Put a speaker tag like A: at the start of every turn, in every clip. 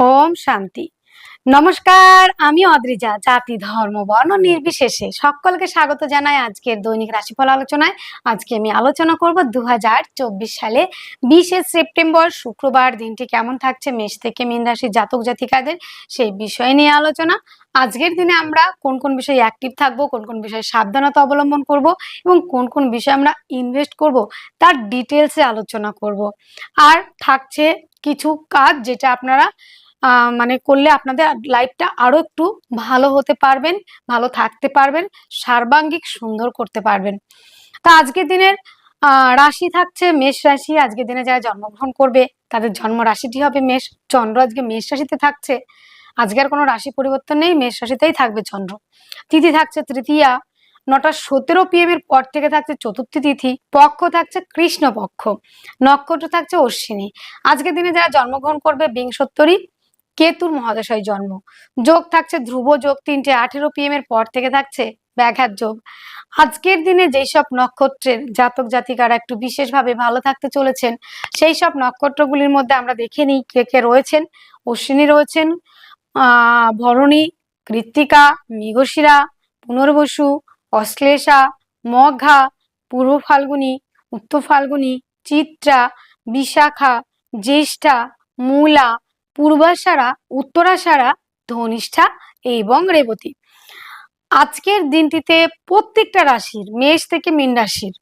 A: ওম শান্তি। নমস্কার, আমি অদ্রিজা, জাতি, ধর্ম, বর্ণ নির্বিশেষে সকলকে স্বাগত জানাই আজকের দৈনিক রাশিফল আলোচনায়। আজকে আমি আলোচনা করব দু হাজার চব্বিশ সালে বিশে সেপ্টেম্বর, শুক্রবার দিনটি কেমন থাকছে মেষ থেকে মীন রাশির জাতক জাতিকাদের সেই বিষয় নিয়ে আলোচনা। আজকের দিনে আমরা কোন কোন বিষয়ে অ্যাক্টিভ থাকব, কোন কোন বিষয়ে সাবধানতা অবলম্বন করব এবং কোন কোন বিষয়ে আমরা ইনভেস্ট করব তার ডিটেলসে আলোচনা করব। আর থাকছে কিছু কাজ যেটা আপনারা মানে করলে আপনাদের লাইফটা আরও একটু ভালো হতে পারবেন, ভালো থাকতে পারবেন, সার্বাঙ্গিক সুন্দর করতে পারবেন। তা আজকের দিনের রাশি থাকছে মেষ রাশি, আজকের দিনে যারা জন্মগ্রহণ করবে তাদের জন্ম রাশিটি হবে মেষ, চন্দ্র আজকে মেষ রাশিতে থাকছে। আজকে আর কোনো রাশি পরিবর্তন নেই, মেষ রাশিতেই থাকবে চন্দ্র। তিথি থাকছে তৃতীয়া, নটা সতেরো পিএম এর পর থেকে থাকছে চতুর্থী তিথি, পক্ষ থাকছে কৃষ্ণ পক্ষ নক্ষত্র থাকছে অশ্বিনী। আজকের দিনে যারা জন্মগ্রহণ করবে বিংশোত্তরী কেতুর মহাদশায় জন্ম। যোগ থাকছে ধ্রুব যোগ তিনটে, আঠেরো পিএম এর পর থেকে থাকছে ব্যাঘাত যোগ। আজকের দিনে যেই সব নক্ষত্রের জাতক জাতিকারা একটু বিশেষভাবে ভালো থাকতে চলেছেন, সেই সব নক্ষত্রগুলির মধ্যে আমরা দেখে নিই কে কে রয়েছেন। অশ্বিনী রয়েছেন আহ ভরণী, কৃত্তিকা, মৃগশিরা, পুনর্বসু, অশ্লেষা, মঘা, পূর্ব ফাল্গুনী, উত্তর ফাল্গুনী, চিত্রা, বিশাখা, জ্যেষ্ঠা, মূলা পূর্বাষাঢ়া উত্তরাশারা ধনিষ্ঠা এবং রেবতী। আজকের দিনটিতে প্রত্যেকটা রাশির, মেষ থেকে মীন রাশির,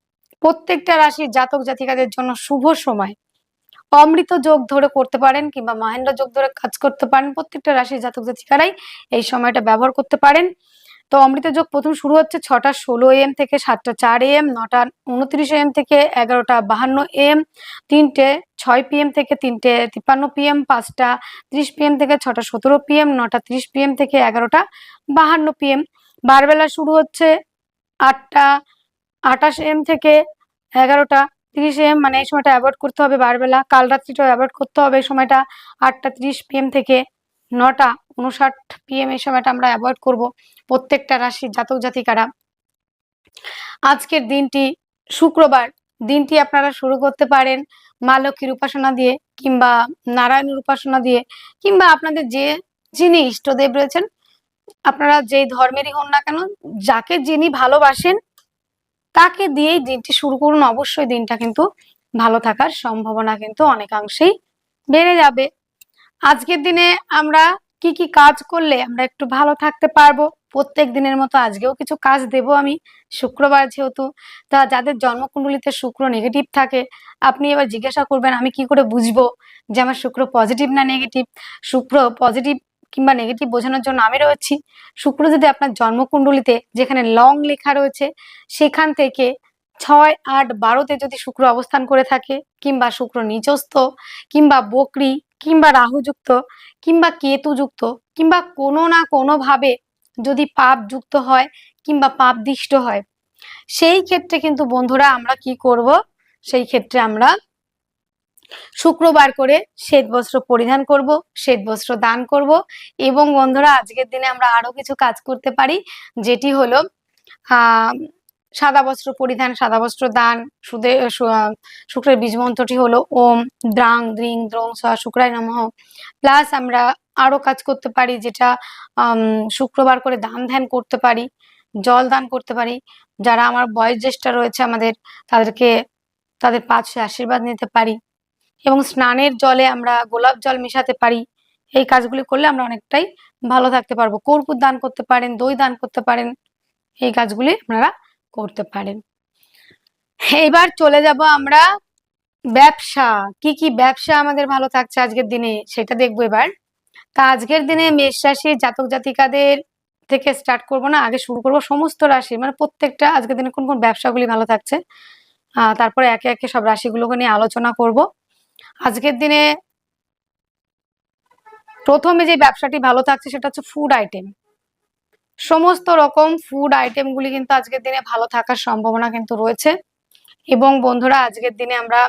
A: প্রত্যেকটা রাশির জাতক জাতিকাদের জন্য শুভ সময়। অমৃত যোগ ধরে করতে পারেন কিংবা মহেন্দ্র যোগ ধরে কাজ করতে পারেন, প্রত্যেকটা রাশির জাতক জাতিকারাই এই সময়টা ব্যবহার করতে পারেন। তো অমৃত যোগ প্রথম শুরু হচ্ছে ছটা ষোলো এম থেকে সাতটা চার এম নটা উনত্রিশ এম থেকে এগারোটা বাহান্ন এম তিনটে ছয় পিএম থেকে তিনটে তিপ্পান্ন পিএম পাঁচটা ত্রিশ পিএম থেকে ছটা সতেরো পিএম নটা ত্রিশ পিএম থেকে এগারোটা বাহান্ন পিএম বারবেলা শুরু হচ্ছে আটটা আটাশ এম থেকে এগারোটা তিরিশ এম মানে এই সময়টা অ্যাভয়েড করতে হবে বারবেলা। কাল রাত্রিটাও অ্যাভয়েড করতে হবে, এই সময়টা আটটা ত্রিশ পিএম থেকে নটা উনষাট পিএম এই সময়টা আমরা অ্যাভয়েড করব। প্রত্যেকটা রাশির জাতক জাতিকারা। আজকের দিনটি শুক্রবার। দিনটি আপনারা শুরু করতে পারেন মা লক্ষ্মীর উপাসনা দিয়ে কিংবা নারায়ণের উপাসনা দিয়ে কিংবা আপনাদের যে যিনি ইষ্টদেব রয়েছেন, আপনারা যেই ধর্মেরই হন না কেন, যাকে যিনি ভালোবাসেন, তাকে দিয়েই দিনটি শুরু করুন। অবশ্যই দিনটা কিন্তু ভালো থাকার সম্ভাবনা কিন্তু অনেকাংশেই বেড়ে যাবে। আজকের দিনে আমরা কি কি কাজ করলে আমরা একটু ভালো থাকতে পারব? প্রত্যেক দিনের মতো আজকেও কিছু কাজ দেব আমি। শুক্রবার যেহেতু, তা যাদের জন্মকুণ্ডলিতে শুক্র নেগেটিভ থাকে, আপনি এবার জিজ্ঞাসা করবেন, আমি কি করে বুঝব যে আমার শুক্র পজিটিভ না নেগেটিভ শুক্র পজিটিভ কিংবা নেগেটিভ বোঝানোর জন্য আমি রয়েছি। শুক্র যদি আপনার জন্মকুণ্ডলিতে, যেখানে লং লেখা রয়েছে, সেখান থেকে ছয়, আট, বারোতে যদি শুক্র অবস্থান করে থাকে, কিংবা শুক্র নিচস্থ কিংবা বকরি কিংবা রাহুযুক্ত কিংবা কেতুযুক্ত কিংবা কোনো না কোনো ভাবে যদি পাপ যুক্ত হয় কিংবা পাপ দিষ্ট হয়, সেই ক্ষেত্রে কিন্তু বন্ধুরা আমরা কি করব? সেই ক্ষেত্রে আমরা শুক্রবার করে শ্বেত বস্ত্র পরিধান করব, শ্বেত বস্ত্র দান করব এবং বন্ধুরা আজকের দিনে আমরা আরও কিছু কাজ করতে পারি, যেটি হলো, আহ সাদা বস্ত্র পরিধান, সাদা বস্ত্র দান, সুদে শুক্রের বীজ মন্ত্রটি হলো ওম, দ্রাং, দ্রিং, দ্রং স শুক্রায় নমঃ। প্লাস আমরা আরও কাজ করতে পারি যেটা শুক্রবার করে দান ধ্যান করতে পারি, জল দান করতে পারি। যারা আমার বয়োজ্যেষ্ঠ রয়েছে আমাদের, তাদেরকে, তাদের পাশে আশীর্বাদ নিতে পারি। এবং স্নানের জলে আমরা গোলাপ জল মেশাতে পারি। এই কাজগুলি করলে আমরা অনেকটাই ভালো থাকতে পারব। কর্পূর দান করতে পারেন, দই দান করতে পারেন। এই কাজগুলি আপনারা করতে পারেন। এবার চলে যাব আমরা ব্যবসা। কি কি ব্যবসা আমাদের ভালো থাকছে আজকের দিনে সেটা দেখব এবার। তা আজকের দিনে মেষ রাশির জাতক জাতিকাদের থেকে স্টার্ট করব না, আগে শুরু করব সমস্ত রাশি মানে প্রত্যেকটা আজকের দিনে কোন কোন ব্যবসাগুলি ভালো থাকছে। তারপরে একে একে সব রাশিগুলোকে নিয়ে আলোচনা করব। আজকের দিনে প্রথমে যে ব্যবসাটি ভালো থাকছে সেটা হচ্ছে ফুড আইটেম সমস্ত রকম ফুড আইটেমগুলি কিন্তু আজকের দিনে ভালো থাকার সম্ভাবনা কিন্তু রয়েছে। এবং বন্ধুরা, আজকের দিনে আমরা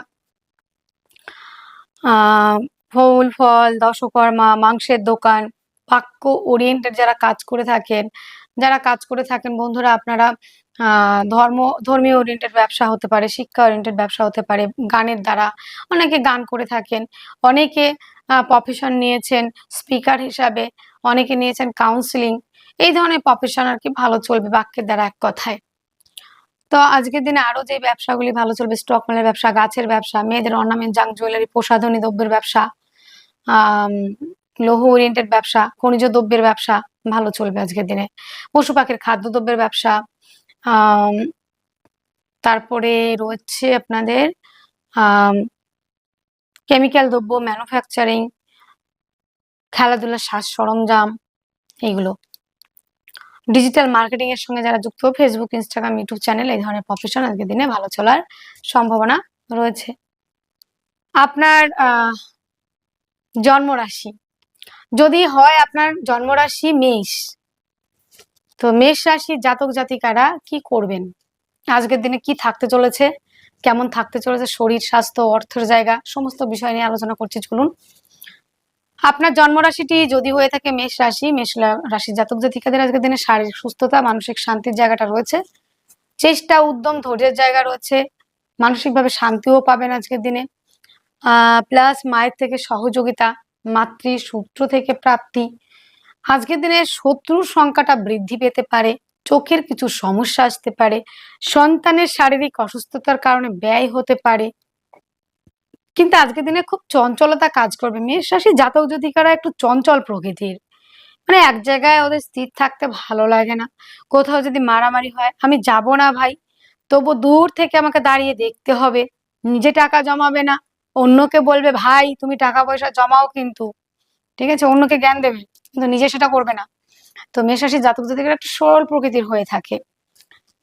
A: ফুল, ফল, দশকর্মা, মাংসের দোকান বাক্য ওরিয়েন্টেড যারা কাজ করে থাকেন, যারা কাজ করে থাকেন, বন্ধুরা, আপনারা ধর্ম, ধর্মীয় ওরিয়েন্টেড ব্যবসা হতে পারে, শিক্ষা ওরিয়েন্টেড ব্যবসা হতে পারে, গানের দ্বারা অনেকে গান করে থাকেন, অনেকে প্রফেশন নিয়েছেন স্পিকার হিসাবে, অনেকে নিয়েছেন কাউন্সিলিং এই ধরনের প্রফেশন আর কি ভালো চলবে বাক্যের দ্বারা এক কথায়। তো আজকের দিনে আরও যে ব্যবসাগুলি ভালো চলবে স্টক মালের ব্যবসা, গাছের ব্যবসা, মেয়েদের অর্নামেন্ট জাং জুয়েলারি প্রসাধনী দ্রব্যের ব্যবসা লৌহ ওরিয়েন্টেড ব্যবসা, খনিজ দ্রব্যের ব্যবসা ভালো চলবে আজকের দিনে। পশু পাখির খাদ্য দ্রব্যের ব্যবসা তারপরে রয়েছে আপনাদের কেমিক্যাল দ্রব্য ম্যানুফ্যাকচারিং খেলাধুলার সাজ সরঞ্জাম, এইগুলো। ডিজিটাল মার্কেটিং এর সঙ্গে যারা যুক্ত ফেসবুক ইনস্টাগ্রাম ইউটিউব চ্যানেল এই ধরনের প্রফেশন আজকের দিনে ভালো চলার সম্ভাবনা রয়েছে। আপনার জন্মরাশি। যদি হয় আপনার জন্মরাশি মেষ, তো মেষ রাশি জাতক জাতিকারা কি করবেন? আজকের দিনে কি থাকতে চলেছে? কেমন থাকতে চলেছে? শরীর, স্বাস্থ্য, অর্থের জায়গা, সমস্ত বিষয় নিয়ে আলোচনা করছি, চলুন। আপনার জন্মরাশিটি যদি হয়ে থাকে মেষ রাশি, মেষ রাশির জাতক জাতিকাদের আজকের দিনে শারীরিক সুস্থতা, মানসিক শান্তির জায়গাটা রয়েছে। চেষ্টা, উদ্যম, ধৈর্যের জায়গা রয়েছে। মানসিকভাবে শান্তিও পাবেন আজকের দিনে। প্লাস মায়ের থেকে সহযোগিতা, মাতৃ, সূত্র থেকে প্রাপ্তি। আজকের দিনে শত্রুর সংখ্যাটা বৃদ্ধি পেতে পারে, চোখের কিছু সমস্যা আসতে পারে, সন্তানের শারীরিক অসুস্থতার কারণে ব্যয় হতে পারে কিন্তু আজকের দিনে খুব চঞ্চলতা কাজ করবে। মেষ রাশি জাতক জাতিকারা একটু চঞ্চল প্রকৃতির। মানে এক জায়গায় ওদের স্থির থাকতে ভালো লাগে না। কোথাও যদি মারামারি হয়, আমি যাব না ভাই। তবু দূর থেকে আমাকে দাঁড়িয়ে দেখতে হবে। নিজে টাকা জমাবে না। অন্যকে বলবে, ভাই, তুমি টাকা পয়সা জমাও কিন্তু। ঠিক আছে? অন্যকে জ্ঞান দেবে, কিন্তু নিজে সেটা করবে না। তো মেষরাশি জাতক জাতিকারা একটু সরল প্রকৃতির হয়ে থাকে।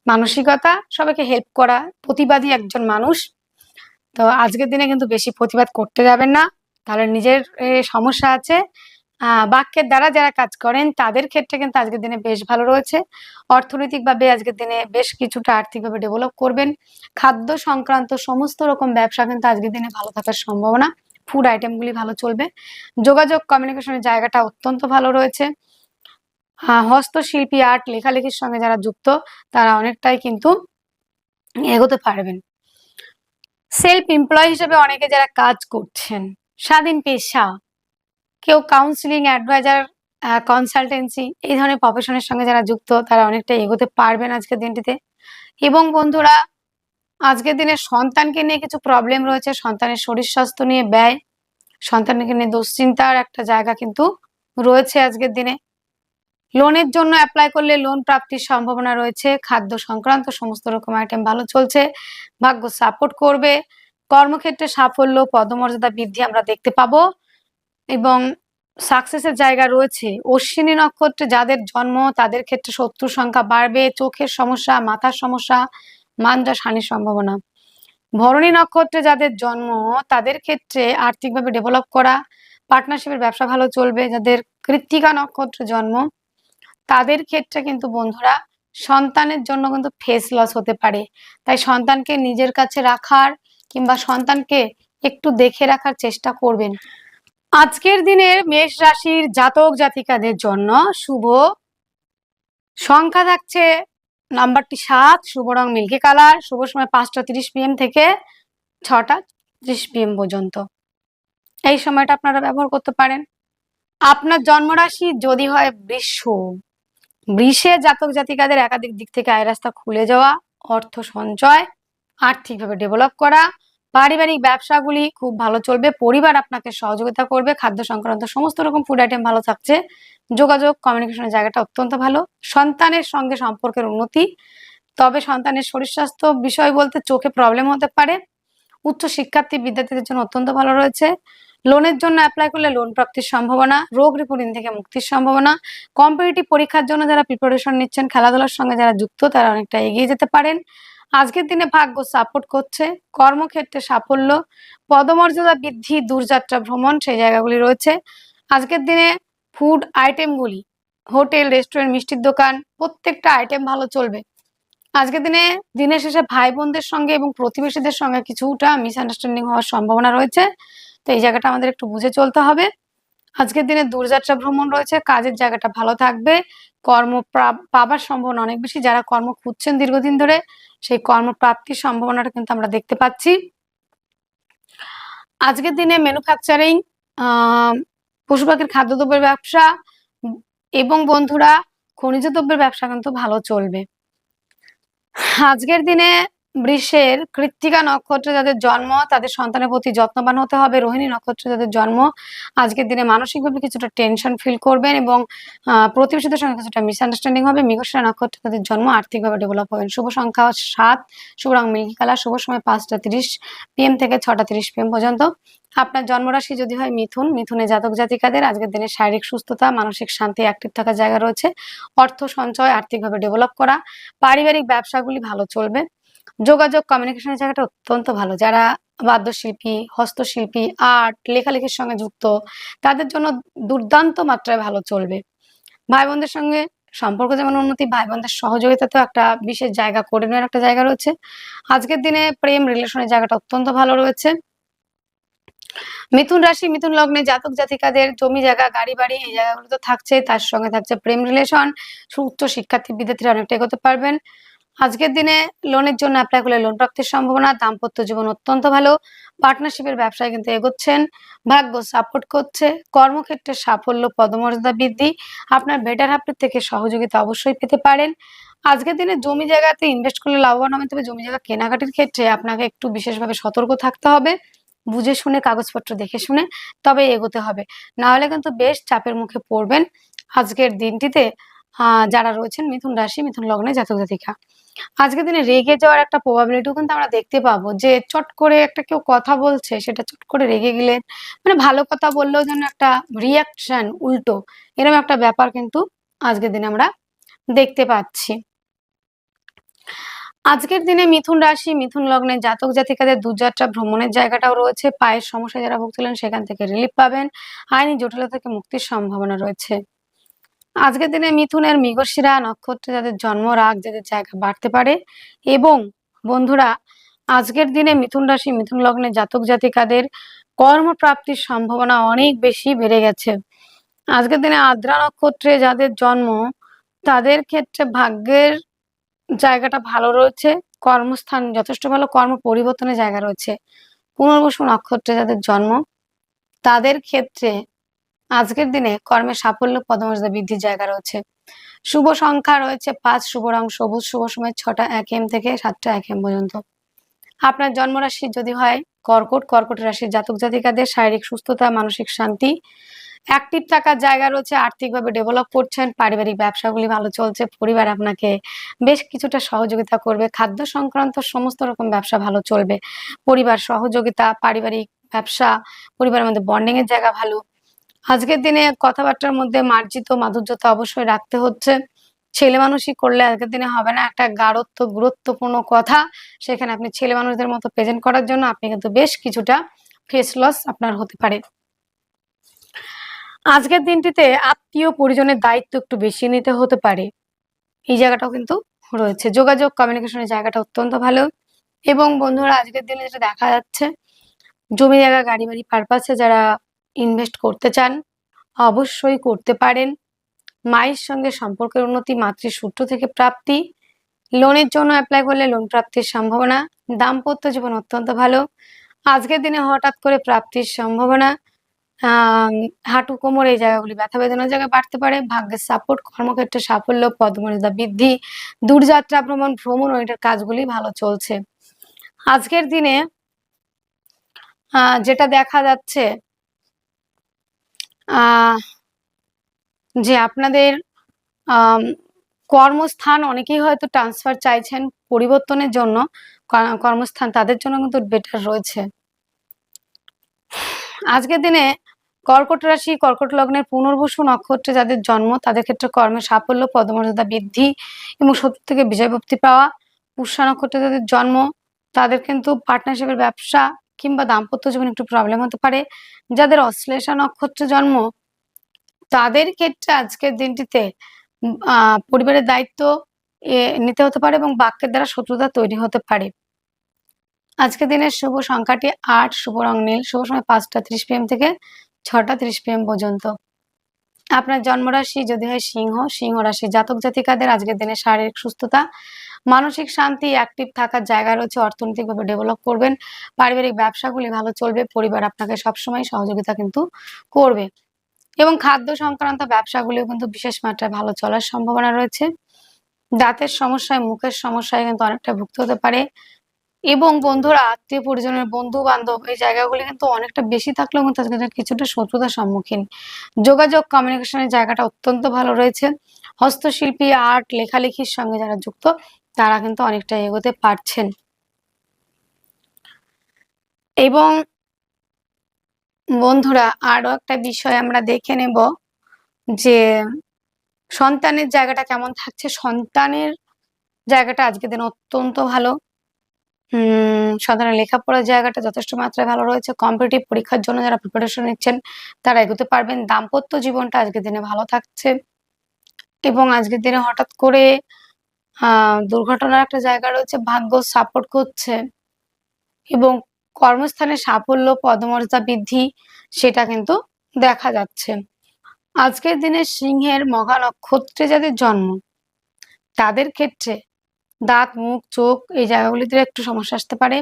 A: মানসিকতা, সবাইকে হেল্প করা, প্রতিবাদী একজন মানুষ। তো আজকের দিনে কিন্তু বেশি প্রতিবাদ করতে যাবেন না। তাহলে নিজের সমস্যা আছে। বাক্যের দ্বারা যারা কাজ করেন, তাদের ক্ষেত্রে কিন্তু আজকের দিনে বেশ ভালো রয়েছে। অর্থনৈতিকভাবে আজকের দিনে বেশ কিছুটা আর্থিকভাবে ডেভেলপ করবেন। খাদ্য সংক্রান্ত সমস্ত রকম ব্যবসা কিন্তু আজকের দিনে ভালো থাকার সম্ভাবনা। ফুড আইটেমগুলি ভালো চলবে। যোগাযোগ কমিউনিকেশনের জায়গাটা অত্যন্ত ভালো রয়েছে। হস্তশিল্পী আর্ট লেখালেখির সঙ্গে যারা যুক্ত, তারা অনেকটাই কিন্তু এগোতে পারবেন। সেলফ এমপ্লয় হিসেবে অনেকে যারা কাজ করছেন, স্বাধীন পেশা, কেউ কাউন্সিলিং অ্যাডভাইজার কনসালটেন্সি এই ধরনের প্রফেশনের সঙ্গে যারা যুক্ত, তারা অনেকটা এগোতে পারবেন আজকের দিনটিতে। এবং বন্ধুরা, আজকের দিনে সন্তানকে নিয়ে কিছু প্রবলেম রয়েছে। সন্তানের শরীর স্বাস্থ্য নিয়ে ব্যয়, সন্তানকে নিয়ে দুশ্চিন্তার একটা জায়গা কিন্তু রয়েছে আজকের দিনে। লোনের জন্য অ্যাপ্লাই করলে লোন প্রাপ্তির সম্ভাবনা রয়েছে, খাদ্য সংক্রান্ত সমস্ত রকম আইটেম ভালো চলছে, ভাগ্য সাপোর্ট করবে, কর্মক্ষেত্রে সাফল্য, পদমর্যাদা বৃদ্ধি আমরা দেখতে পাবো এবং সাকসেসের জায়গা রয়েছে। অশ্বিনী নক্ষত্রে যাদের জন্ম, তাদের ক্ষেত্রে শত্রুর সংখ্যা বাড়বে, চোখের সমস্যা, মাথার সমস্যা মানজাস হানির সম্ভাবনা। ভরণী নক্ষত্রে যাদের জন্ম, তাদের ক্ষেত্রে আর্থিকভাবে ডেভেলপ করা পার্টনারশিপের ব্যবসা ভালো চলবে, যাদের কৃত্তিকা নক্ষত্রে জন্ম তাদের ক্ষেত্রে কিন্তু বন্ধুরা সন্তানের জন্য কিন্তু ফেস লস হতে পারে। তাই সন্তানকে নিজের কাছে রাখার কিংবা সন্তানকে একটু দেখে রাখার চেষ্টা করবেন। আজকের দিনের মেষ রাশির জাতক জাতিকাদের জন্য শুভ সংখ্যা থাকছে নাম্বারটি সাত, শুভ রং মিল্কি কালার, শুভ সময় পাঁচটা তিরিশ পিএম থেকে ছটা ত্রিশ পিএম পর্যন্ত। এই সময়টা আপনারা ব্যবহার করতে পারেন। আপনার জন্মরাশি যদি হয় বৃষ বৃষে জাতক জাতিকাদের একাধিক দিক থেকে আয় রাস্তা খুলে যাওয়া, অর্থ সঞ্চয়, আর্থিকভাবে ডেভেলপ করা, পারিবারিক ব্যবসাগুলি খুব ভালো চলবে, পরিবার আপনাকে সহযোগিতা করবে, খাদ্য সংক্রান্ত সমস্ত রকম ফুড আইটেম ভালো থাকছে। যোগাযোগ কমিউনিকেশনের জায়গাটা অত্যন্ত ভালো। সন্তানের সঙ্গে সম্পর্কের উন্নতি, তবে সন্তানের শরীর স্বাস্থ্য বিষয় বলতে চোখে প্রবলেম হতে পারে। উচ্চ শিক্ষার্থী বিদ্যার্থীদের জন্য অত্যন্ত ভালো রয়েছে। লোনের জন্য অ্যাপ্লাই করলে লোন প্রাপ্তির সম্ভাবনা, রোগ রিপোর্টিং থেকে মুক্তির সম্ভাবনা কম্পিটিটিভ পরীক্ষার জন্য যারা প্রিপারেশন নিচ্ছেন, খেলাধুলার সঙ্গে যারা যুক্ত, তারা অনেকটা এগিয়ে যেতে পারেন। আজকের দিনে ভাগ্য সাপোর্ট করছে, কর্মক্ষেত্রে সাফল্য, পদমর্যাদা বৃদ্ধি, দূরযাত্রা ভ্রমণ, সেই জায়গাগুলি রয়েছে। আজকের দিনে ফুড আইটেমগুলি হোটেল রেস্টুরেন্ট মিষ্টির দোকান, প্রত্যেকটা আইটেম ভালো চলবে। আজকের দিনে দিনের শেষে ভাই বোনদের সঙ্গে এবং প্রতিবেশীদের সঙ্গে কিছুটা মিসআন্ডারস্ট্যান্ডিং হওয়ার সম্ভাবনা রয়েছে। তো এই জায়গাটা আমাদের একটু বুঝে চলতে হবে। আজকের দিনে দূরযাত্রা ভ্রমণ রয়েছে, কাজের জায়গাটা ভালো থাকবে। কর্ম পাবার সম্ভাবনা অনেক বেশি। যারা কর্ম খুঁজছেন দীর্ঘদিন ধরে, সেই কর্মপ্রাপ্তির সম্ভাবনাটা কিন্তু আমরা দেখতে পাচ্ছি। আজকের দিনে ম্যানুফ্যাকচারিং পশু পাখির খাদ্যদ্রব্যের ব্যবসা এবং বন্ধুরা খনিজ দ্রব্যের ব্যবসা কিন্তু ভালো চলবে। আজকের দিনে বৃষের কৃত্তিকা নক্ষত্রে যাদের জন্ম, তাদের সন্তানের প্রতি যত্নবান হতে হবে। রোহিণী নক্ষত্রে যাদের জন্ম, আজকের দিনে মানসিকভাবে কিছুটা টেনশন ফিল করবেন এবং প্রতিবেশীদের সঙ্গে কিছুটা মিসআন্ডারস্ট্যান্ডিং হবে। মৃগশিরা নক্ষত্রে তাদের জন্ম, আর্থিকভাবে ডেভেলপ হবেন। শুভ সংখ্যা সাত, শুভ মিল্কি কালার, শুভ সময় পাঁচটা তিরিশ পিএম থেকে ছটা তিরিশ পিএম পর্যন্ত। আপনার জন্মরাশি যদি হয় মিথুন, মিথুনে জাতক জাতিকাদের। আজকের দিনে শারীরিক সুস্থতা, মানসিক শান্তি অ্যাক্টিভ থাকার জায়গা রয়েছে। অর্থ সঞ্চয়, আর্থিকভাবে ডেভেলপ করা। পারিবারিক ব্যবসাগুলি ভালো চলবে। যোগাযোগ কমিউনিকেশনের জায়গাটা অত্যন্ত ভালো। যারা বাদ্যশিল্পী, হস্তশিল্পী আর্ট লেখালেখির সঙ্গে যুক্ত, তাদের জন্য দুর্দান্ত মাত্রায় ভালো চলবে। ভাই বোনদের সঙ্গে সম্পর্ক যেমন উন্নতি ভাই বোনদের সহযোগিতা তো একটা বিশেষ জায়গা করে নেওয়ার একটা জায়গা রয়েছে। আজকের দিনে প্রেম রিলেশনের জায়গাটা অত্যন্ত ভালো রয়েছে। মিথুন রাশি, মিথুন লগ্নে জাতক জাতিকাদের জমি জায়গা, গাড়ি বাড়ি এই জায়গাগুলো তো থাকছে, তার সঙ্গে থাকছে প্রেম রিলেশন উচ্চ শিক্ষার্থী বিদ্যার্থীরা অনেকটা এগোতে পারবেন। আজকের দিনে লোনের জন্য অ্যাপ্লাই করলে লোন প্রাপ্তির সম্ভাবনা, দাম্পত্য জীবন অত্যন্ত ভালো পার্টনারশিপের ব্যবসায় কিন্তু এগোচ্ছেন, ভাগ্য সাপোর্ট করছে, কর্মক্ষেত্রে সাফল্য, পদমর্যাদা বৃদ্ধি, আপনার বেটার হাফের থেকে সহযোগিতা অবশ্যই পেতে পারেন। আজকের দিনে জমি জায়গাতে ইনভেস্ট করলে লাভবান হবে তবে জমি জায়গা কেনাকাটির ক্ষেত্রে আপনাকে একটু বিশেষভাবে সতর্ক থাকতে হবে, বুঝে শুনে, কাগজপত্র দেখে শুনে তবে এগোতে হবে। না হলে কিন্তু বেশ চাপের মুখে পড়বেন। আজকের দিনটিতে যারা রয়েছেন মিথুন রাশি, মিথুন লগ্নে জাতক জাতিকা। আজকের দিনে রেগে যাওয়ার একটা প্রবাবিলিটিও কিন্তু আমরা দেখতে পাবো যে চট করে একটা কেউ কথা বলছে, সেটা চট করে রেগে গেলে মানে ভালো কথা বললেও যেন একটা রিয়াকশন উল্টো এরকম একটা ব্যাপার কিন্তু আজকের দিনে আমরা দেখতে পাচ্ছি। আজকের দিনে মিথুন রাশি, মিথুন লগ্নে জাতক জাতিকাদের দুযাত্রা ভ্রমণের জায়গাটাও রয়েছে, পায়ের সমস্যা যারা ভুগছিলেন সেখান থেকে রিলিফ পাবেন, আইনি জটিলতা থেকে মুক্তির সম্ভাবনা রয়েছে। আজকের দিনে মিথুনের মৃগশিরা নক্ষত্রে যাদের জন্ম রাগ, যাদের জায়গা বাড়তে পারে। এবং বন্ধুরা, আজকের দিনে মিথুন রাশি, মিথুন লগ্নে জাতক জাতিকাদের কর্মপ্রাপ্তির সম্ভাবনা অনেক বেশি বেড়ে গেছে। আজকের দিনে আদ্রা নক্ষত্রে যাদের জন্ম, তাদের ক্ষেত্রে ভাগ্যের জায়গাটা ভালো রয়েছে, কর্মস্থান যথেষ্ট ভালো, কর্ম পরিবর্তনের জায়গা রয়েছে। পুনর্বসু নক্ষত্রে যাদের জন্ম, তাদের ক্ষেত্রে আজকের দিনে কর্মের সাফল্য পদমর্যাদা বৃদ্ধির জায়গা রয়েছে। শুভ সংখ্যা রয়েছে পাঁচ, শুভ রং সবুজ, শুভ সময় ছটা এক এম থেকে সাতটা এক এম পর্যন্ত। আপনার জন্মরাশি যদি হয়, কর্কট কর্কট রাশির জাতক জাতিকাদের শারীরিক সুস্থতা, মানসিক শান্তি অ্যাক্টিভ থাকার জায়গা রয়েছে, আর্থিকভাবে ডেভেলপ করছেন, পারিবারিক ব্যবসাগুলি ভালো চলছে, পরিবার আপনাকে বেশ কিছুটা সহযোগিতা করবে, খাদ্য সংক্রান্ত সমস্ত রকম ব্যবসা ভালো চলবে। পরিবার সহযোগিতা, পারিবারিক ব্যবসা, পরিবারের মধ্যে বন্ডিং এর জায়গা ভালো আজকের দিনে কথাবার্তার মধ্যে মার্জিত মাধুর্যতা অবশ্যই রাখতে হচ্ছে। ছেলে মানুষই করলে আজকের দিনে হবে না। একটা গাঢ়ত্ব, গুরুত্বপূর্ণ কথা সেখানে আপনি ছেলে মানুষদের মতো প্রেজেন্ট করার জন্য আপনি কিন্তু বেশ কিছুটা ফেস লস আপনার হতে পারে। আজকের দিনটিতে আত্মীয় পরিজনের দায়িত্ব একটু বেশি নিতে হতে পারে। এই জায়গাটাও কিন্তু রয়েছে। যোগাযোগ কমিউনিকেশনের জায়গাটা অত্যন্ত ভালো। এবং বন্ধুরা, আজকের দিনে যেটা দেখা যাচ্ছে, জমি জায়গা, গাড়ি বাড়ি পারপাসে যারা ইনভেস্ট করতে চান, অবশ্যই করতে পারেন। মায়ের সঙ্গে সম্পর্কের উন্নতি মাতৃসূত্র থেকে প্রাপ্তি। লোনের জন্য অ্যাপ্লাই করলে লোন প্রাপ্তির সম্ভাবনা। দাম্পত্য জীবন অত্যন্ত ভালো। আজকের দিনে হঠাৎ করে প্রাপ্তির সম্ভাবনা হাঁটু কোমর এই জায়গাগুলি ব্যথা বেদনার জায়গায় বাড়তে পারে। ভাগ্যের সাপোর্ট কর্মক্ষেত্রে সাফল্য, পদমর্যাদা বৃদ্ধি, দূরযাত্রা ভ্রমণ ভ্রমণ ওইটার কাজগুলি ভালো চলছে। আজকের দিনে যেটা দেখা যাচ্ছে যে আপনাদের কর্মস্থান অনেকেই হয়তো ট্রান্সফার চাইছেন পরিবর্তনের জন্য। কর্মস্থান তাদের জন্য কিন্তু বেটার রয়েছে। আজকের দিনে কর্কট রাশি, কর্কট লগ্নের পুনর্বসু নক্ষত্রে যাদের জন্ম, তাদের ক্ষেত্রে কর্মের সাফল্য, পদমর্যাদা বৃদ্ধি এবং শত্রু থেকে বিজয় প্রাপ্তি পাওয়া। পুষ্যা নক্ষত্রে যাদের জন্ম, তাদের কিন্তু পার্টনারশিপের ব্যবসা কিংবা দাম্পত্য জীবনে একটু প্রবলেম হতে পারে। যাদের অশ্লেষা নক্ষত্র জন্ম, তাদের ক্ষেত্রে আজকের দিনটিতে পরিবারের দায়িত্ব নিতে হতে পারে এবং বাক্যের দ্বারা শত্রুতা তৈরি হতে পারে। আজকের দিনের শুভ সংখ্যাটি আট, শুভ রং নীল, শুভ সময় পাঁচটা ত্রিশ পিএম থেকে ছটা ত্রিশ পিএম পর্যন্ত। আপনার জন্মরাশি যদি হয় সিংহ সিংহ রাশি জাতক জাতিকাদের আজকের দিনে শারীরিক সুস্থতা, মানসিক শান্তি অ্যাক্টিভ থাকার জায়গা রয়েছে, অর্থনৈতিকভাবে ডেভেলপ করবেন, পারিবারিক ব্যবসাগুলি ভালো চলবে, পরিবার আপনাকে সবসময় সহযোগিতা কিন্তু করবে এবং খাদ্য সংক্রান্ত ব্যবসাগুলিও কিন্তু বিশেষ মাত্রায় ভালো চলার সম্ভাবনা রয়েছে। দাঁতের সমস্যায়, মুখের সমস্যায় কিন্তু অনেকটা ভুগতে হতে পারে। এবং বন্ধুরা, আত্মীয় পরিজনের বন্ধু বান্ধব এই জায়গাগুলি কিন্তু অনেকটা বেশি থাকলেও কিন্তু আজকে কিছুটা শত্রুতার সম্মুখীন। যোগাযোগ কমিউনিকেশনের জায়গাটা অত্যন্ত ভালো রয়েছে। হস্তশিল্পী আর্ট লেখালেখির সঙ্গে যারা যুক্ত, তারা কিন্তু অনেকটা এগোতে পারছেন। এবং বন্ধুরা আরও একটা বিষয় আমরা দেখে নেব যে, সন্তানের জায়গাটা কেমন থাকছে? সন্তানের জায়গাটা আজকের দিন অত্যন্ত ভালো। সন্তানের লেখাপড়ার জায়গাটা যথেষ্ট মাত্রায় ভালো রয়েছে। কম্পিটিটিভ পরীক্ষার জন্য যারা প্রিপারেশন নিচ্ছেন, তারা এগোতে পারবেন। দাম্পত্য জীবনটা আজকের দিনে ভালো থাকছে এবং আজকের দিনে হঠাৎ করে দুর্ঘটনার একটা জায়গা রয়েছে, ভাগ্য সাপোর্ট করছে এবং কর্মস্থানে সাফল্য, পদমর্যাদা বৃদ্ধি সেটা কিন্তু দেখা যাচ্ছে। আজকের দিনে সিংহের মঘা নক্ষত্রে যাদের জন্ম। তাদের ক্ষেত্রে দাঁত, মুখ, চোখ এই জায়গাগুলিতে একটু সমস্যা আসতে পারে।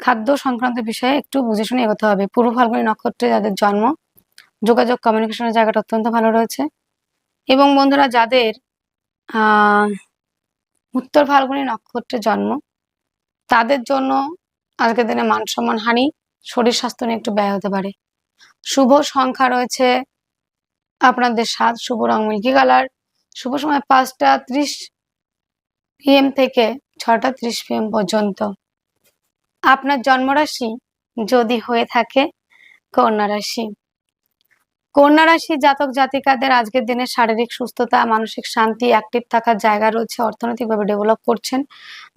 A: খাদ্য সংক্রান্ত বিষয়ে একটু বুঝে শুনে এগোতে হবে। পূর্ব ফাল্গুনী নক্ষত্রে যাদের জন্ম, যোগাযোগ কমিউনিকেশনের জায়গাটা অত্যন্ত ভালো রয়েছে। এবং বন্ধুরা, যাদের উত্তর ফাল্গুনী নক্ষত্রে জন্ম, তাদের জন্য আজকের দিনে মান সম্মান হানি, শরীর স্বাস্থ্য নিয়ে একটু ব্যয় হতে পারে। শুভ সংখ্যা রয়েছে আপনাদের সাত, শুভ রং মিল্কি কালার, শুভ সময় পাঁচটা ত্রিশ পিএম থেকে ছটা ত্রিশ পিএম পর্যন্ত। আপনার জন্মরাশি যদি হয়ে থাকে কন্যা রাশি। কন্যা রাশি জাতক জাতিকাদের আজকের দিনে শারীরিক সুস্থতা, মানসিক শান্তি অ্যাক্টিভ থাকার জায়গা রয়েছে, অর্থনৈতিকভাবে ডেভেলপ করছেন।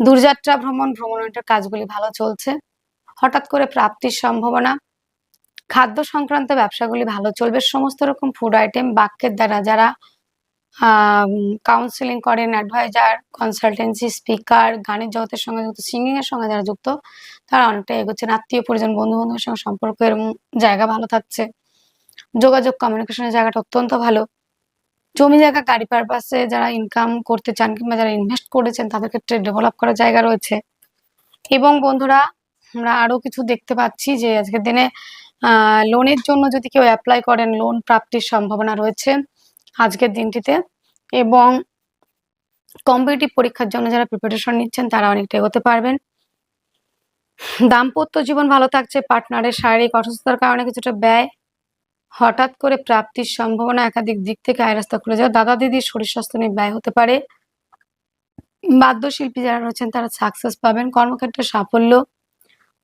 A: দূরযাত্রা, ভ্রমণ ভ্রমণের কাজগুলি ভালো চলছে। হঠাৎ করে প্রাপ্তির সম্ভাবনা। খাদ্য সংক্রান্ত ব্যবসাগুলি ভালো চলবে। সমস্ত রকম ফুড আইটেম বাক্যের দ্বারা যারা কাউন্সিলিং করেন অ্যাডভাইজার কনসালটেন্সি স্পিকার গানের জগতের সঙ্গে যুক্ত সিঙ্গিং এর সঙ্গে যারা যুক্ত, তারা অনেকটা এগোচ্ছেন। আত্মীয় পরিজন বন্ধু বান্ধবের সঙ্গে সম্পর্ক সম্পর্কের জায়গা ভালো থাকছে। যোগাযোগ কমিউনিকেশনের জায়গাটা অত্যন্ত ভালো। জমি জায়গা, গাড়ি পারপাসে যারা ইনকাম করতে চান কিংবা যারা ইনভেস্ট করেছেন, তাদের ক্ষেত্রে ডেভেলপ করার জায়গা রয়েছে। এবং বন্ধুরা, আমরা আরও কিছু দেখতে পাচ্ছি যে আজকের দিনে লোনের জন্য যদি কেউ অ্যাপ্লাই করেন লোন প্রাপ্তির সম্ভাবনা রয়েছে। আজকের দিনটিতে এবং কম্পিটিটিভ পরীক্ষার জন্য যারা প্রিপারেশন নিচ্ছেন, তারা অনেকটা এগোতে পারবেন। দাম্পত্য জীবন ভালো থাকছে পার্টনারের শারীরিক অসুস্থতার কারণে কিছুটা ব্যয়। হঠাৎ করে প্রাপ্তির সম্ভাবনা একাধিক দিক থেকে আয় রাস্তা খুলে যাওয়া দাদা দিদির শরীর স্বাস্থ্য নিয়ে ব্যয় হতে পারে। বাদ্যশিল্পী যারা রয়েছেন, তারা সাকসেস পাবেন। কর্মক্ষেত্রে সাফল্য।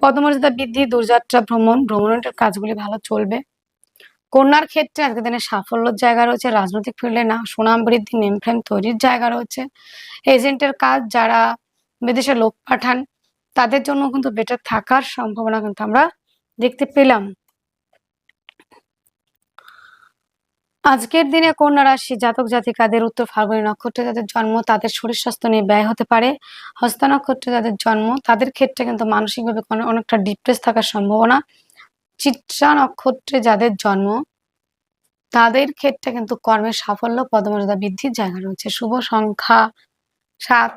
A: পদমর্যাদা বৃদ্ধি, দূরযাত্রা, ভ্রমণ, ভ্রমণের কাজগুলি ভালো চলবে। কন্যার ক্ষেত্রে আজকের দিনে সাফল্যের জায়গা রয়েছে, রাজনৈতিক ফিল্ডে না, সুনাম বৃদ্ধি নেম ফ্রেম তৈরির জায়গা রয়েছে। এজেন্টের কাজ যারা বিদেশে লোক পাঠান, তাদের জন্য কিন্তু বেটার থাকার সম্ভাবনা কিন্তু আমরা দেখতে পেলাম। আজকের দিনে কন্যা রাশি জাতক জাতিকাদের উত্তর ফাল্গুনী নক্ষত্রে যাদের জন্ম, তাদের শরীর স্বাস্থ্য নিয়ে ব্যয় হতে পারে। হস্ত নক্ষত্রে যাদের জন্ম, তাদের ক্ষেত্রে কিন্তু মানসিকভাবে অনেকটা ডিপ্রেস থাকার সম্ভাবনা। চিত্রা নক্ষত্রে যাদের জন্ম, তাদের ক্ষেত্রে কিন্তু কর্মের সাফল্য পদমর্যাদা বৃদ্ধির জায়গা রয়েছে। শুভ সংখ্যা সাত,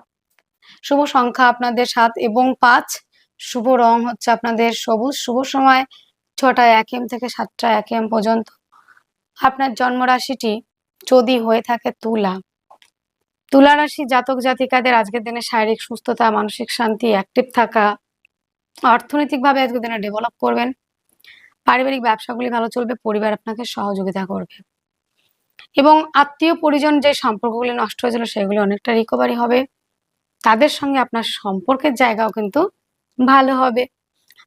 A: শুভ সংখ্যা আপনাদের সাত এবং পাঁচ, শুভ রং হচ্ছে আপনাদের সবুজ। শুভ সময় ছটা এক এম থেকে সাতটা এক এম পর্যন্ত। আপনার জন্মরাশিটি যদি হয়ে থাকে তুলা। তুলা রাশি জাতক জাতিকাদের আজকের দিনে শারীরিক সুস্থতা, মানসিক শান্তি অ্যাক্টিভ থাকা, অর্থনৈতিকভাবে আজকের দিনে ডেভেলপ করবেন। পারিবারিক ব্যবসাগুলি ভালো চলবে, পরিবার আপনাকে সহযোগিতা করবে। এবং আত্মীয় পরিজন যে সম্পর্কগুলি নষ্ট হয়েছিল সেগুলি অনেকটা রিকভারি হবে। তাদের সঙ্গে আপনার সম্পর্কের জায়গাও কিন্তু ভালো হবে।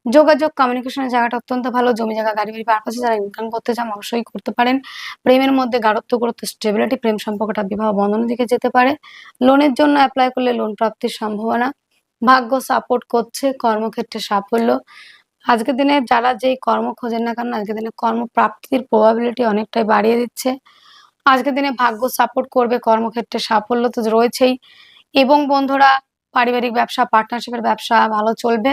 A: যোগাযোগ কমিউনিকেশনের জায়গাটা অত্যন্ত ভালো। জমি জায়গা, গাড়ি, বাড়ি পারপাসে যারা ইনকাম করতে চান অবশ্যই করতে পারেন। প্রেমের মধ্যে গাঢ়ত্ব, গুরুত্ব স্টেবিলিটি প্রেম সম্পর্কটা বিবাহ বন্ধনের দিকে যেতে পারে। লোনের জন্য অ্যাপ্লাই করলে লোন প্রাপ্তির সম্ভাবনা। ভাগ্য সাপোর্ট করছে, কর্মক্ষেত্রে সাফল্য। আজকের দিনে যারা যেই কর্ম খোঁজেন না কেন, আজকের দিনে কর্মপ্রাপ্তির প্রবাবিলিটি অনেকটাই বাড়িয়ে দিচ্ছে। আজকের দিনে ভাগ্য সাপোর্ট করবে, কর্মক্ষেত্রে সাফল্য তো রয়েছেই। এবং বন্ধুরা, পারিবারিক ব্যবসা পার্টনারশিপের ব্যবসা ভালো চলবে।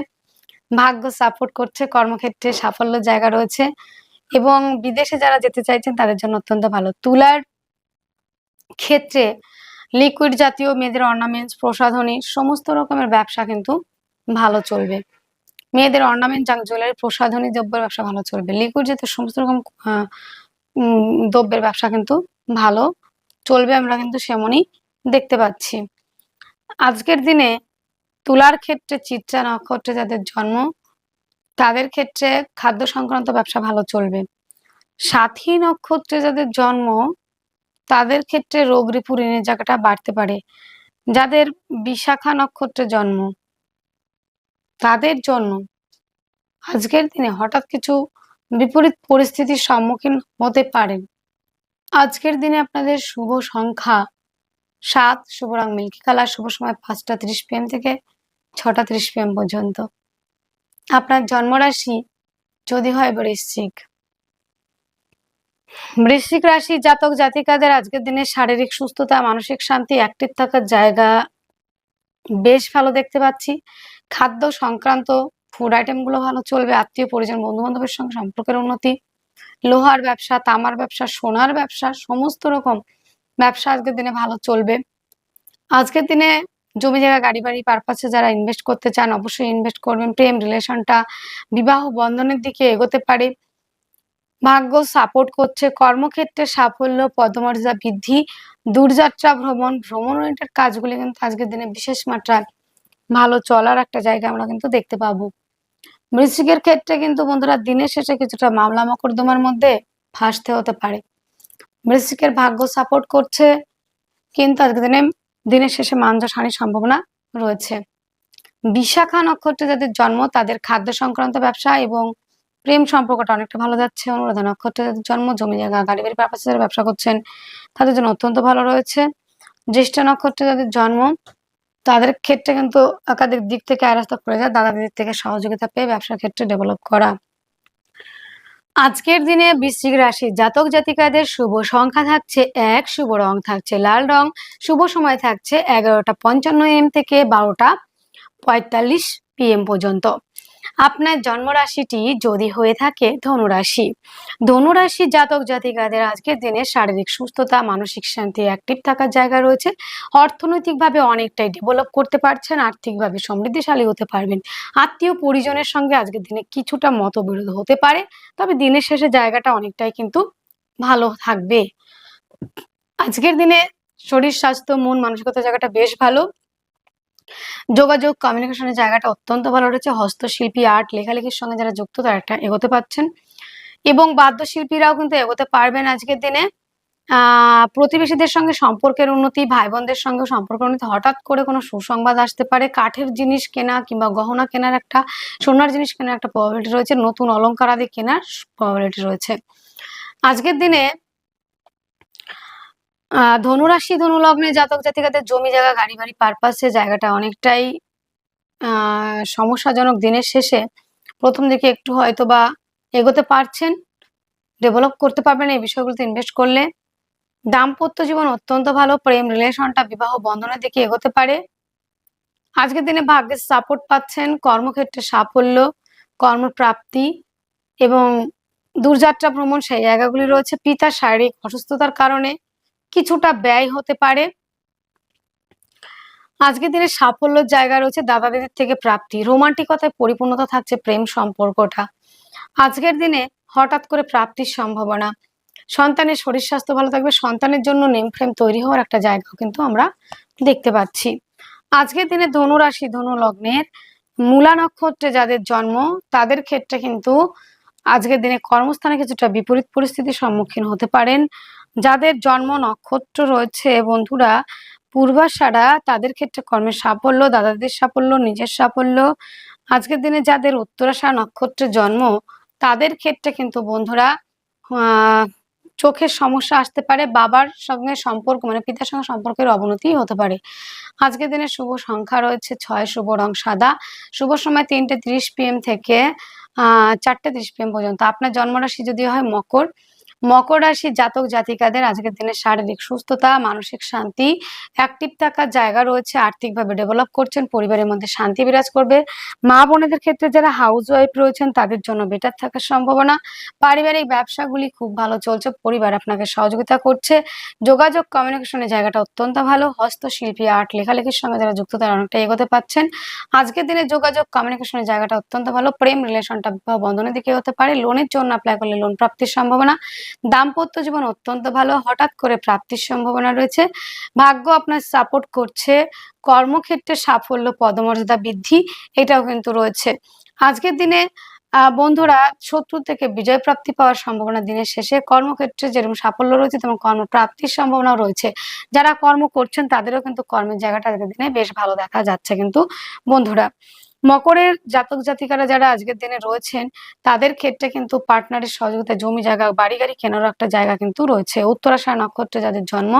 A: ভাগ্য সাপোর্ট করছে, কর্মক্ষেত্রে সাফল্য জায়গা রয়েছে। এবং বিদেশে যারা যেতে চাইছেন, তাদের জন্য অত্যন্ত ভালো। তুলার ক্ষেত্রে লিকুইড জাতীয় মেয়েদের অর্নামেন্টস প্রসাধনী, সমস্ত রকমের ব্যবসা কিন্তু ভালো চলবে। মেয়েদের অর্নামেন্ট জাঙ্ক জুয়েলারি প্রসাধনী দ্রব্যের ব্যবসা ভালো চলবে। লিকুইড জাতীয় সমস্ত রকম দ্রব্যের ব্যবসা কিন্তু ভালো চলবে, আমরা কিন্তু সেমনই দেখতে পাচ্ছি। আজকের দিনে তুলার ক্ষেত্রে চিত্রা নক্ষত্রে যাদের জন্ম, তাদের ক্ষেত্রে খাদ্য সংক্রান্ত ব্যবসা ভালো চলবে। সাথী নক্ষত্রে যাদের জন্ম, তাদের ক্ষেত্রে রোগ রিপু ঋণের জায়গাটা বাড়তে পারে। যাদের বিশাখা নক্ষত্রে জন্ম তাদের জন্য আজকের দিনে হঠাৎ কিছু বিপরীত পরিস্থিতির সম্মুখীন হতে পারেন। আজকের দিনে আপনাদের শুভ সংখ্যা সাত শুভ রং মিল্কি কালার শুভ সময় পাঁচটা ত্রিশ পিএম থেকে ছটা ত্রিশ পিএম পর্যন্ত। আপনার জন্মরাশি যদি হয় বৃশ্চিক। বৃশ্চিক রাশি জাতক জাতিকাদের আজকের দিনে শারীরিক সুস্থতা, মানসিক শান্তি অ্যাক্টিভ থাকার জায়গা বেশ ভালো দেখতে পাচ্ছি। খাদ্য সংক্রান্ত ফুড আইটেমগুলো ভালো চলবে, আত্মীয়, পরিজন বন্ধু বান্ধবের সঙ্গে সম্পর্কের উন্নতি, লোহার ব্যবসা, তামার ব্যবসা, সোনার ব্যবসা, সমস্ত রকম ব্যবসা আজকের দিনে ভালো চলবে। আজকের দিনে জমি জায়গা, গাড়ি বাড়ি পারপাসে যারা ইনভেস্ট করতে চান অবশ্যই ইনভেস্ট করবেন। প্রেম রিলেশনটা বিবাহ বন্ধনের দিকে এগোতে পারে। ভাগ্য সাপোর্ট করছে। কর্মক্ষেত্রে সাফল্য, পদমর্যাদা বৃদ্ধি দূরযাত্রা ভ্রমণ ভ্রমণ ওরিয়েন্টেড কাজগুলি কিন্তু আজকের দিনে বিশেষ মাত্রায় ভালো চলার একটা জায়গা আমরা কিন্তু দেখতে পাবো। বৃশ্চিকের ক্ষেত্রে কিন্তু বন্ধুরা দিনের শেষে কিছুটা মামলা মকদ্দমার মধ্যে ফাঁসতে হতে পারে। বৃশ্চিকের ভাগ্য সাপোর্ট করছে, কিন্তু আজকের দিনে দিনের শেষে মানজা হানির সম্ভাবনা রয়েছে। বিশাখা নক্ষত্রে যাদের জন্ম, তাদের খাদ্য সংক্রান্ত ব্যবসা এবং প্রেম সম্পর্কটা অনেকটা ভালো যাচ্ছে। অনুরাধা নক্ষত্রের জন্ম জমি জায়গা গাড়ি বাড়ি পারপাসে যারা ব্যবসা করছেন। তাদের জন্য অত্যন্ত ভালো রয়েছে। জ্যেষ্ঠ নক্ষত্রে যাদের জন্ম, তাদের ক্ষেত্রে কিন্তু একাধিক দিক থেকে আয়রাস্ত করে যায়। দাদা দিদির থেকে সহযোগিতা পেয়ে ব্যবসার ক্ষেত্রে ডেভেলপ করা। আজকের দিনে বৃশ্চিক রাশি, জাতক জাতিকাদের শুভ সংখ্যা থাকছে এক, শুভ রং থাকছে লাল রং। শুভ সময় থাকছে এগারোটা পঞ্চান্ন এম থেকে বারোটা পঁয়তাল্লিশ পিএম পর্যন্ত। আপনার জন্মরাশিটি যদি হয়ে থাকে ধনুরাশি। ধনুরাশি জাতক জাতিকাদের আজকের দিনে শারীরিক সুস্থতা, মানসিক শান্তি অ্যাক্টিভ থাকার জায়গা রয়েছে। অর্থনৈতিকভাবে অনেকটাই ডেভেলপ করতে পারছেন, আর্থিকভাবে সমৃদ্ধিশালী হতে পারবেন। আত্মীয় পরিজনের সঙ্গে আজকের দিনে কিছুটা মতবিরোধ হতে পারে, তবে দিনের শেষে জায়গাটা অনেকটাই কিন্তু ভালো থাকবে। আজকের দিনে শরীর, স্বাস্থ্য, মন, মানসিকতার জায়গাটা বেশ ভালো। যোগাযোগ কমিউনিকেশনের জায়গাটা অত্যন্ত ভালো রয়েছে। হস্তশিল্পী আর্ট লেখালেখির সঙ্গে যারা যুক্ত, তারা একটা এগোতে পারছেন। এবং বাদ্যশিল্পীরাও কিন্তু এগোতে পারবেন আজকের দিনে। প্রতিবেশীদের সঙ্গে সম্পর্কের উন্নতি ভাই বোনদের সঙ্গে সম্পর্কের উন্নতি, হঠাৎ করে কোনো সুসংবাদ আসতে পারে। কাঠের জিনিস কেনা কিংবা গহনা কেনার একটা, সোনার জিনিস কেনার একটা প্রবাবিলিটি রয়েছে। নতুন অলংকার আদি কেনার প্রবাবিলিটি রয়েছে। আজকের দিনে ধনুরাশি, ধনুলগ্নে জাতক জাতিকাদের জমি জায়গা, গাড়ি বাড়ি পারপাসে জায়গাটা অনেকটাই সমস্যাজনক দিনের শেষে। প্রথম দিকে একটু হয়তো বা এগোতে পারছেন ডেভেলপ করতে পারবেন, এই বিষয়গুলোতে ইনভেস্ট করলে। দাম্পত্য জীবন অত্যন্ত ভালো, প্রেম রিলেশনটা বিবাহ বন্ধনের দিকে এগোতে পারে। আজকের দিনে ভাগ্যের সাপোর্ট পাচ্ছেন, কর্মক্ষেত্রে সাফল্য, কর্মপ্রাপ্তি এবং দূরযাত্রা ভ্রমণ, সেই জায়গাগুলি রয়েছে। পিতার শারীরিক অসুস্থতার কারণে কিছুটা ব্যয় হতে পারে। আজকের দিনে সাফল্যের জায়গা রয়েছে দাদা দিদির থেকে প্রাপ্তি। রোমান্টিকতায় পরিপূর্ণতা থাকছে প্রেম সম্পর্কটা। আজকের দিনে হঠাৎ করে প্রাপ্তির সম্ভাবনা। সন্তানের শরীর স্বাস্থ্য ভালো থাকবে, সন্তানের জন্য নেম ফ্রেম তৈরি হওয়ার একটা জায়গাও কিন্তু আমরা দেখতে পাচ্ছি। আজকের দিনে ধনু রাশি, ধনু লগ্নের মূলা নক্ষত্রে যাদের জন্ম, তাদের ক্ষেত্রে কিন্তু আজকের দিনে কর্মস্থানে কিছুটা বিপরীত পরিস্থিতির সম্মুখীন হতে পারেন। যাদের জন্ম নক্ষত্র রয়েছে, বন্ধুরা, পূর্বাশারা তাদের ক্ষেত্রে কর্মের সাফল্য, দাদাদের সাফল্য, নিজের সাফল্য। আজকের দিনে যাদের উত্তরাশা নক্ষত্রের জন্ম, তাদের ক্ষেত্রে কিন্তু বন্ধুরা চোখের সমস্যা আসতে পারে, বাবার সঙ্গে সম্পর্ক মানে পিতার সঙ্গে সম্পর্কের অবনতি হতে পারে। আজকের দিনে শুভ সংখ্যা রয়েছে ছয়, শুভ রং সাদা। শুভ সময় তিনটে ত্রিশ পিএম থেকে, আহ, চারটে ত্রিশ পিএম পর্যন্ত। আপনার জন্মরাশি যদি হয় মকর মকর রাশি জাতক জাতিকাদের আজকের দিনে শারীরিক সুস্থতা, মানসিক শান্তি অ্যাক্টিভ থাকার জায়গা রয়েছে, আর্থিকভাবে ডেভেলপ করছেন, পরিবারের মধ্যে শান্তি বিরাজ করবে। মা বোনেদের ক্ষেত্রে যারা হাউস ওয়াইফ রয়েছেন, তাদের জন্য বেটার থাকার সম্ভাবনা। পারিবারিক ব্যবসাগুলি খুব ভালো চলছে, পরিবার আপনাকে সহযোগিতা করছে। যোগাযোগ কমিউনিকেশনের জায়গাটা অত্যন্ত ভালো, হস্তশিল্পী আর্ট লেখালেখির সঙ্গে যারা যুক্ত, তারা অনেকটা এগোতে পাচ্ছেন। আজকের দিনে যোগাযোগ কমিউনিকেশনের জায়গাটা অত্যন্ত ভালো, প্রেম রিলেশনটা বিবাহ বন্ধনের দিকে হতে পারে লোনের জন্য অ্যাপ্লাই করলে লোন প্রাপ্তির সম্ভাবনা। দাম্পত্য জীবন অত্যন্ত ভালো। হঠাৎ করে প্রাপ্তির সম্ভাবনা রয়েছে। ভাগ্য আপনার সাপোর্ট করছে। কর্মক্ষেত্রে সাফল্য, পদমর্যাদা বৃদ্ধি, এটাও কিন্তু রয়েছে। আজকের দিনে বন্ধুরা শত্রু থেকে বিজয় প্রাপ্তি পাওয়ার সম্ভাবনা দিনের শেষে কর্মক্ষেত্রে যেরকম সাফল্য রয়েছে, তেমন কর্মপ্রাপ্তির সম্ভাবনাও রয়েছে। যারা কর্ম করছেন, তাদেরও কিন্তু কর্মের জায়গাটা আজকের দিনে বেশ ভালো দেখা যাচ্ছে কিন্তু বন্ধুরা। মকরের জাতক জাতিকারা যারা আজকের দিনে রয়েছেন, তাদের ক্ষেত্রে কিন্তু পার্টনারের সহযোগিতা জমি জায়গা বাড়ি গাড়ি কেনারও একটা জায়গা কিন্তু রয়েছে। উত্তরাশয় নক্ষত্রে যাদের জন্ম,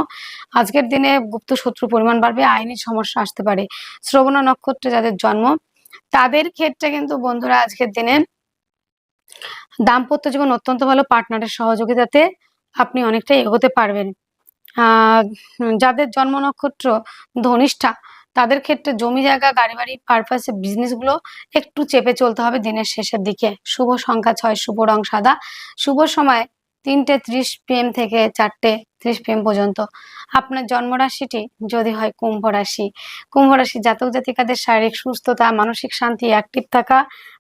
A: আজকের দিনে গুপ্ত শত্রু পরিমাণ বাড়বে, আইনি সমস্যা আসতে পারে। শ্রবণ নক্ষত্রে যাদের জন্ম, তাদের ক্ষেত্রে কিন্তু বন্ধুরা আজকের দিনে দাম্পত্য জীবন অত্যন্ত ভালো, পার্টনারের সহযোগিতাতে আপনি অনেকটাই এগোতে পারবেন। আহ, যাদের জন্ম নক্ষত্র ধনিষ্ঠা তাদের ক্ষেত্রে জমি জায়গা গাড়ি বাড়ি পারপাসে বিজনেসগুলো একটু চেপে চলতে হবে দিনের শেষের দিকে। শুভ সংখ্যা ছয়, শুভ রং সাদা। শুভ সময় তিনটে ত্রিশ পিএম থেকে চারটে ত্রিশ পিএম পর্যন্ত। আপনার জন্মরাশিটি যদি হয় কুম্ভ রাশি। কুম্ভ রাশি জাতক জাতিকাদের শারীরিক সুস্থতা, মানসিক শান্তি অ্যাক্টিভ থাকা,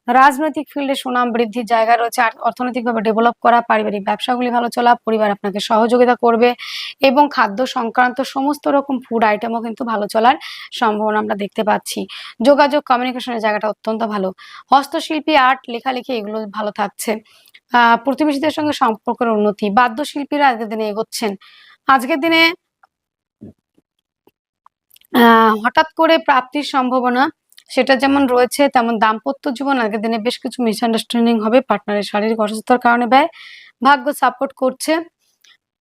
A: রাজনৈতিক ফিল্ডে সুনাম বৃদ্ধির জায়গা রয়েছে অর্থনৈতিকভাবে ডেভেলপ করা, পারিবারিক ব্যবসাগুলি ভালো চলা, পরিবার আপনাকে সহযোগিতা করবে এবং খাদ্য সংক্রান্ত সমস্ত রকম ফুড আইটেমও কিন্তু ভালো চলার সম্ভাবনা আমরা দেখতে পাচ্ছি। যোগাযোগ কমিউনিকেশনের জায়গাটা অত্যন্ত ভালো। হস্তশিল্পী আর্ট লেখালেখি এগুলো ভালো থাকছে। আহ প্রতিবেশীদের সঙ্গে সম্পর্কের উন্নতি। বাদ্যশিল্পীরা দিনে এগোচ্ছেন। আজকের দিনে হঠাৎ করে প্রাপ্তির সম্ভাবনা, সেটা যেমন রয়েছে, তেমন দাম্পত্য জীবন আগের দিনে বেশ কিছু মিসআন্ডারস্ট্যান্ডিং হবে। পার্টনারের শারীরিক অসুস্থতার কারণে ব্যয় ভাগ্য সাপোর্ট করছে।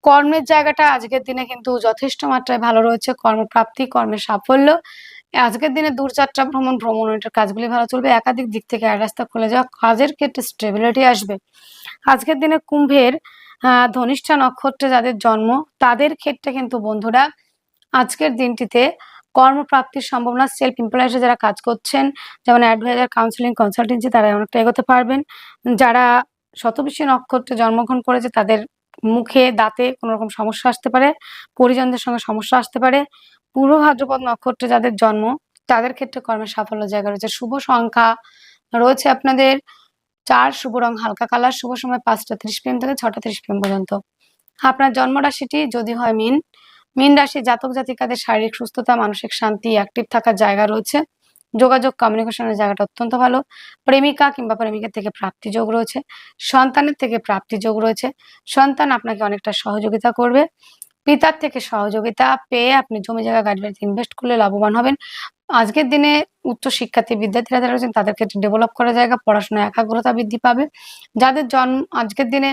A: কর্মের জায়গাটা আজকের দিনে কিন্তু যথেষ্ট মাত্রায় ভালো রয়েছে। কর্মপ্রাপ্তি, কর্মের সাফল্য। আজকের দিনে দূরযাত্রা, ভ্রমণ ভ্রমণ ওইটার কাজগুলি ভালো চলবে। একাধিক দিক থেকে রাস্তা খুলে যাওয়া কাজের ক্ষেত্রে স্টেবিলিটি আসবে। আজকের দিনে কুম্ভের ধনিষ্ঠা নক্ষত্রে যাদের জন্ম, তাদের ক্ষেত্রে কিন্তু বন্ধুরা আজকের দিনটিতে কর্মপ্রাপ্তির সম্ভাবনা সেলফ এমপ্লয়ার্সে যারা কাজ করছেন, যেমন অ্যাডভাইজার কাউন্সিলিং কনসালটেন্সি তারা অনেকটা এগোতে পারবেন। যারা শতবিশী নক্ষত্রে জন্মগ্রহণ করেছে, তাদের মুখে, দাঁতে কোনো রকম সমস্যা আসতে পারে, পরিজনদের সঙ্গে সমস্যা আসতে পারে। পূর্ব ভাদ্রপদ নক্ষত্রে যাদের জন্ম, তাদের ক্ষেত্রে কর্মের সাফল্য জায়গা রয়েছে। শুভ সংখ্যা রয়েছে আপনাদের। চার শুভ রং, হালকা কালার, শুভ সময় পাঁচটা ত্রিশ পিএম থেকে ছটা ত্রিশ পিএম পর্যন্ত। আপনার জন্ম রাশিটি যদি হয় মিন মিন রাশি জাতক জাতিকাদের শারীরিক সুস্থতা, মানসিক শান্তি অ্যাক্টিভ থাকার জায়গা রয়েছে। যোগাযোগ কমিউনিকেশনের জায়গাটা অত্যন্ত ভালো। প্রেমিকা কিংবা প্রেমিকের থেকে প্রাপ্তি যোগ রয়েছে। সন্তানের থেকে প্রাপ্তি যোগ রয়েছে। সন্তান আপনাকে অনেকটা সহযোগিতা করবে। পিতার থেকে সহযোগিতা পেয়ে আপনি জমি জায়গা, গাড়ি বাড়িতে ইনভেস্ট করলে লাভবান হবেন। আজকের দিনে উচ্চ শিক্ষার্থী বিদ্যার্থীরা যারা রয়েছেন তাদের ক্ষেত্রে ডেভেলপ করা জায়গা পড়াশোনা একাগ্রতা বৃদ্ধি পাবে। যাদের জন্ম আজকের দিনে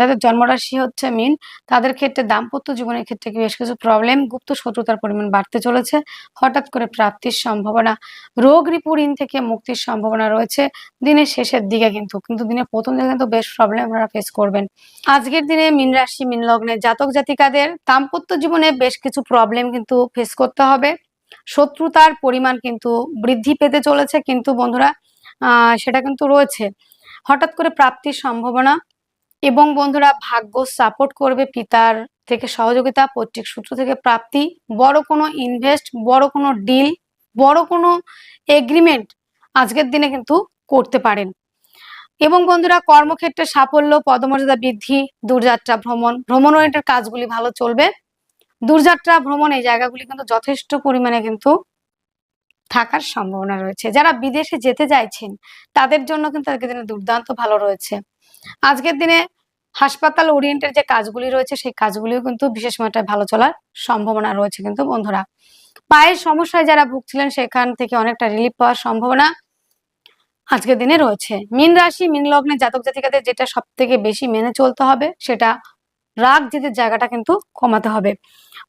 A: যাদের জন্মরাশি হচ্ছে মিন তাদের ক্ষেত্রে দাম্পত্য জীবনের ক্ষেত্রে বেশ কিছু প্রবলেম গুপ্ত শত্রুতার পরিমাণ বাড়তে চলেছে, হঠাৎ করে প্রাপ্তির সম্ভাবনা, রোগ রিপুঋণ থেকে মুক্তির সম্ভাবনা রয়েছে, দিনের শেষের দিকে কিন্তু কিন্তু দিনের প্রথম দিকে কিন্তু বেশ প্রবলেম আপনারা ফেস করবেন। আজকের দিনে মিন রাশি মিন লগ্নে জাতক জাতিকাদের দাম্পত্য জীবনে বেশ কিছু প্রবলেম কিন্তু ফেস করতে হবে। শত্রুতার পরিমাণ কিন্তু বৃদ্ধি পেতে চলেছে, কিন্তু বন্ধুরা সেটা কিন্তু রয়েছে। হঠাৎ করে প্রাপ্তির সম্ভাবনা এবং বন্ধুরা ভাগ্য সাপোর্ট করবে পিতার থেকে সহযোগিতা, পৈতৃক সূত্র থেকে প্রাপ্তি, বড় কোনো ইনভেস্ট বড় কোনো ডিল বড় কোনো এগ্রিমেন্ট আজকের দিনে কিন্তু করতে পারেন। এবং বন্ধুরা কর্মক্ষেত্রে সাফল্য, পদমর্যাদা বৃদ্ধি, দূরযাত্রা ভ্রমণ ভ্রমণ ওরিয়েন্টেড কাজগুলি ভালো চলবে। দূরযাত্রা, ভ্রমণ এই জায়গাগুলি কিন্তু যথেষ্ট পরিমাণে কিন্তু থাকার সম্ভাবনা রয়েছে। যারা বিদেশে যেতে চাইছেন, তাদের জন্য কিন্তু আজকের দিনে দুর্দান্ত ভালো রয়েছে। আজকের দিনে হাসপাতাল ওরিয়েন্টের যে কাজগুলি রয়েছে, সেই কাজগুলিও কিন্তু বিশেষ মাত্রায় ভালো চলার সম্ভাবনা রয়েছে কিন্তু বন্ধুরা। পায়ের সমস্যায় যারা ভুগছিলেন, সেখান থেকে অনেকটা রিলিফ পাওয়ার সম্ভাবনা আজকের দিনে রয়েছে। মিন রাশি, মিন লগ্নে জাতক জাতিকাদের যেটা সব থেকে বেশি মেনে চলতে হবে, সেটা রাগ জেদের জায়গাটা কিন্তু কমাতে হবে।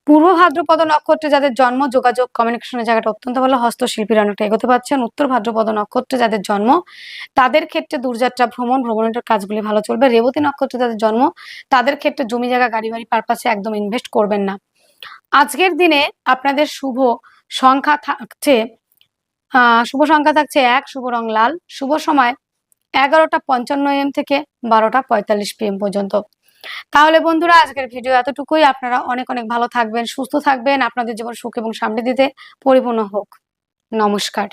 A: পূর্ব ভাদ্রপদ নক্ষত্রে যাদের জন্ম, যোগাযোগ কমিউনিকেশনের জায়গাটা অত্যন্ত ভালো, হস্তশিল্পীরা অনেকটা এগোতে পারছেন। উত্তর ভাদ্রপদ নক্ষত্রে যাদের জন্ম, তাদের ক্ষেত্রে দূরযাত্রা, ভ্রমণ, ভ্রমণের কাজগুলি ভালো চলবে। রেবতী নক্ষত্রে যাদের জন্ম, তাদের ক্ষেত্রে জমি জায়গা গাড়ি বাড়ি পারপাসে একদম ইনভেস্ট করবেন না। আজকের দিনে আপনাদের শুভ সংখ্যা থাকছে শুভ সংখ্যা থাকছে এক, শুভ রং লাল। শুভ সময় এগারোটা পঞ্চান্ন এম থেকে বারোটা পঁয়তাল্লিশ পিএম পর্যন্ত। তাহলে বন্ধুরা, আজকের ভিডিও এতটুকুই। আপনারা অনেক অনেক ভালো থাকবেন, সুস্থ থাকবেন। আপনাদের জীবন সুখ এবং সমৃদ্ধিতে পরিপূর্ণ হোক। নমস্কার।